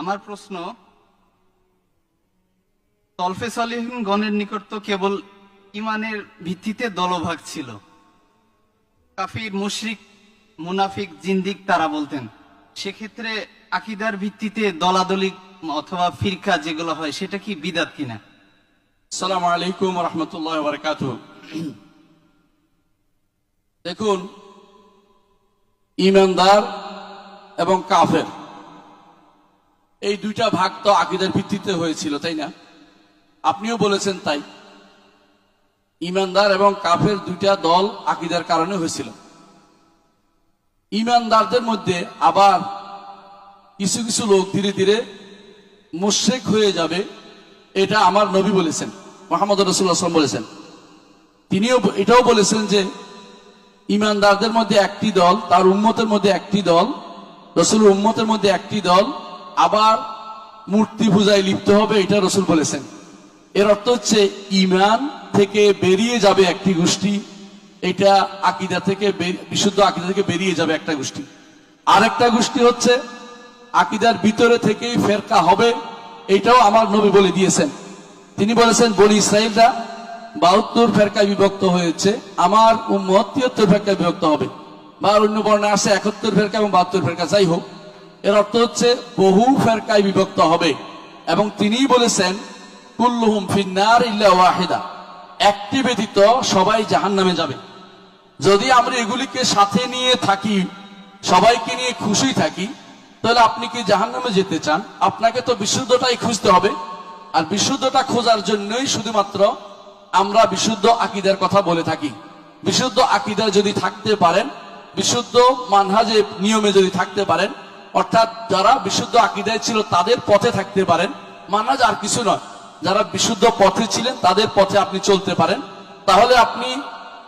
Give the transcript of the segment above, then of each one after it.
আমার প্রশ্ন, তলফে সলিহীন গণের নিকট তো কেবল ইমানের ভিত্তিতে দলভাগ ছিল। কাফির, মুশরিক, মুনাফিক, জিন্দিক তারা বলতেন, সেক্ষেত্রে আকিদার ভিত্তিতে দলাদলি অথবা ফিরকা যেগুলো হয়, সেটা কি বিদাত কিনা? সালাম আলাইকুম রহমতুল্লাহ বারকাত দেখুন ইমানদার এবং কাফের এই দুইটা ভাগ তো আকিদার ভিত্তিতে হয়েছিল, তাই না? আপনিও বলেছেন তাই। ইমানদার এবং কাফের দুইটা দল আকিদার কারণে হয়েছিল। ইমানদারদের মধ্যে আবার কিছু কিছু লোক ধীরে ধীরে মুশেক হয়ে যাবে, এটা আমার নবী বলেছেন, মোহাম্মদ রসুল্লাহাম বলেছেন। তিনিও এটাও বলেছেন যে, ইমানদারদের মধ্যে একটি দল, তার উম্মতের মধ্যে একটি দল রসুল উম্মতের মধ্যে একটি দল আবার মূর্তি পূজায় লিপ্ত হবে, এটা রসুল বলেছেন। এর অর্থ হচ্ছে ইমান থেকে বেরিয়ে যাবে একটি গোষ্ঠী, এটা আকিদা থেকে বিশুদ্ধ আকিদা থেকে বেরিয়ে যাবে একটা গোষ্ঠী। আরেকটা গোষ্ঠী হচ্ছে, আকিদার ভিতরে থেকেই ফেরকা হবে, এটাও আমার নবী বলে দিয়েছেন। তিনি বলেছেন বলি ইসরায়েলরা বাহাত্তর ফেরকায় বিভক্ত হয়েছে, আমার উম্মত তিয়াত্তর ফেরকায় বিভক্ত হবে। বা অন্য বর্ণে আসে একাত্তর ফেরকা এবং বাহাত্তর ফেরকা, যাই হোক। এর অর্থ হচ্ছে বহু ফেরকায় বিভক্ত হবে। এবং তিনিই বলেছেন, কুল্লুহুম ফিন্নার ইল্লা একটি ব্যতীত সবাই জাহান নামে যাবে। যদি আমরা এগুলিকে সাথে নিয়ে থাকি, সবাইকে নিয়ে খুশি থাকি, তাহলে আপনি কি জাহান নামে যেতে চান? আপনাকে তো বিশুদ্ধটাই খুঁজতে হবে। আর বিশুদ্ধটা খোঁজার জন্যই শুধুমাত্র আমরা বিশুদ্ধ আকিদার কথা বলে থাকি। বিশুদ্ধ আকিদা যদি থাকতে পারেন, বিশুদ্ধ মানহাজে নিয়মে যদি থাকতে পারেন অর্থাৎ যারা বিশুদ্ধ আকিদায় ছিল তাদের পথে থাকতে পারেন। মানহাজ আর কিছু নয়। যারা বিশুদ্ধ পথে ছিলেন, তাদের পথে আপনি চলতে পারেন। তাহলে আপনি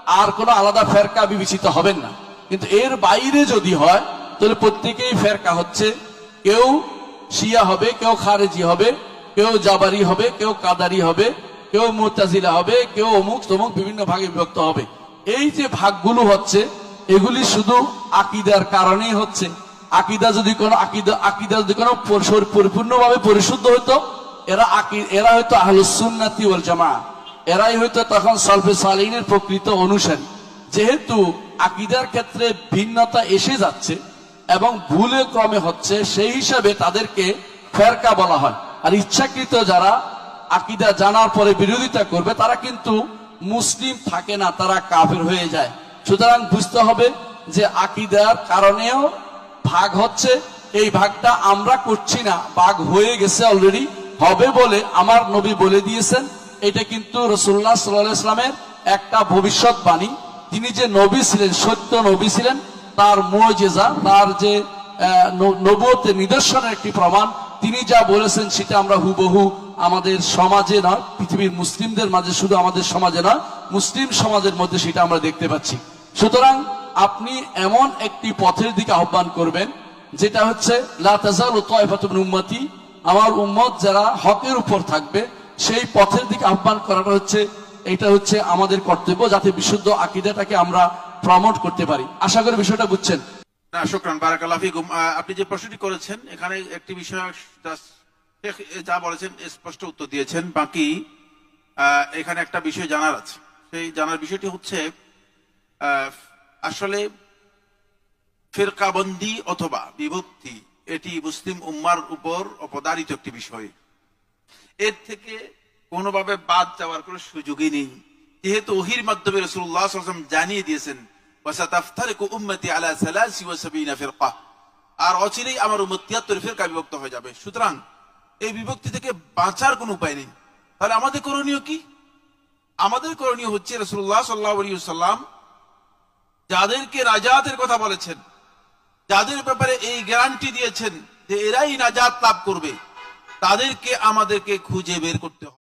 আর কোনো আলাদা ফেরকা বিবেচিত হবেন না। কিন্তু এর বাইরে যদি হয়, তাহলে প্রত্যেকেই ফেরকা হচ্ছে। কেউ শিয়া হবে, কেউ খারেজি হবে, কেউ জাবারি হবে, কেউ কাদারি হবে, কেউ মোতাজিলা হবে, কেউ অমুক তমুক বিভিন্ন ভাগে বিভক্ত হবে। এই যে ভাগগুলো হচ্ছে, এগুলি শুধু আকিদার কারণেই হচ্ছে। আকিদা যদি কোনো আকিদা আকিদা যদি কোনো পরি- পরিপূর্ণভাবে পরিশুদ্ধ হতো এরা আকি এরা হয়তো আহলুসুন্নাতি ওয়াল জামা এরাই হয়তো তখন সলফে সালিনের প্রকৃত অনুসারী। যেহেতু আকিদার ক্ষেত্রে ভিন্নতা এসে যাচ্ছে এবং ভুলে ক্রমে হচ্ছে, সেই হিসাবে তাদেরকে ফেরকা বলা হয়। আর ইচ্ছাকৃত যারা আকিদা জানার পরে বিরোধিতা করবে, তারা কিন্তু মুসলিম থাকে না, তারা কাফের হয়ে যায়। সুতরাং বুঝতে হবে যে আকিদার কারণেও ভাগ হচ্ছে এই ভাগটা আমরা করছি না ভাগ হয়ে গেছে অলরেডি হবে বলে আমার নবী বলে দিয়েছেন। এটা কিন্তু রসুল্লাহ সাল্লাহ ইসলামের একটা ভবিষ্যৎবাণী। তিনি যে নবী ছিলেন সত্য নবী ছিলেন তার মজেজা তার যে আহ, ন- নবুয়তের নিদর্শনের একটি প্রমাণ তিনি যা বলেছেন সেটা আমরা হুবহু আমাদের সমাজে নয় পৃথিবীর মুসলিমদের মাঝে শুধু আমাদের সমাজে নয় মুসলিম সমাজের মধ্যে সেটা আমরা দেখতে পাচ্ছি। সুতরাং আপনি এমন একটি পথের দিকে আহ্বান করবেন, যেটা হচ্ছে উম্মতি। আমার উম্মত যারা হকের উপর থাকবে, সেই পথের দিকে আহ্বান করাটা হচ্ছে, এটা হচ্ছে আমাদের কর্তব্য যাতে বিশুদ্ধ আকিদাটাকে আমরা প্রমোট করতে পারি। আশা করি বিষয়টা বুঝছেন। আপনি যে প্রশ্নটি করেছেন, এখানে একটি বিষয় যা বলেছেন স্পষ্ট উত্তর দিয়েছেন। বাকি এখানে একটা বিষয় জানার আছে। সেই জানার বিষয়টি হচ্ছে আসলে ফিরকাবন্দি অথবা বিভক্তি, এটি মুসলিম উম্মার উপর অপদারিত একটি বিষয়। এর থেকে কোনোভাবে বাদ যাওয়ার কোনো সুযোগই নেই। যেহেতু ওহির মাধ্যমে রসুল্লাহ জানিয়ে দিয়েছেন আর অচিরেই আমার উম্মত 73 ফিরকা বিভক্ত হয়ে যাবে। সুতরাং এই বিভক্তি থেকে বাঁচার কোনো উপায় নেই। তাহলে আমাদের করণীয় কি? আমাদের করণীয় হচ্ছে রসুল্লাহ সাল্লাহ সাল্লাম যাদেরকে রাজাতের কথা বলেছেন, যাদের ব্যাপারে এই গ্যারান্টি দিয়েছেন যে এরাই নাজাত লাভ করবে, তাদেরকে আমাদেরকে খুঁজে বের করতে হবে।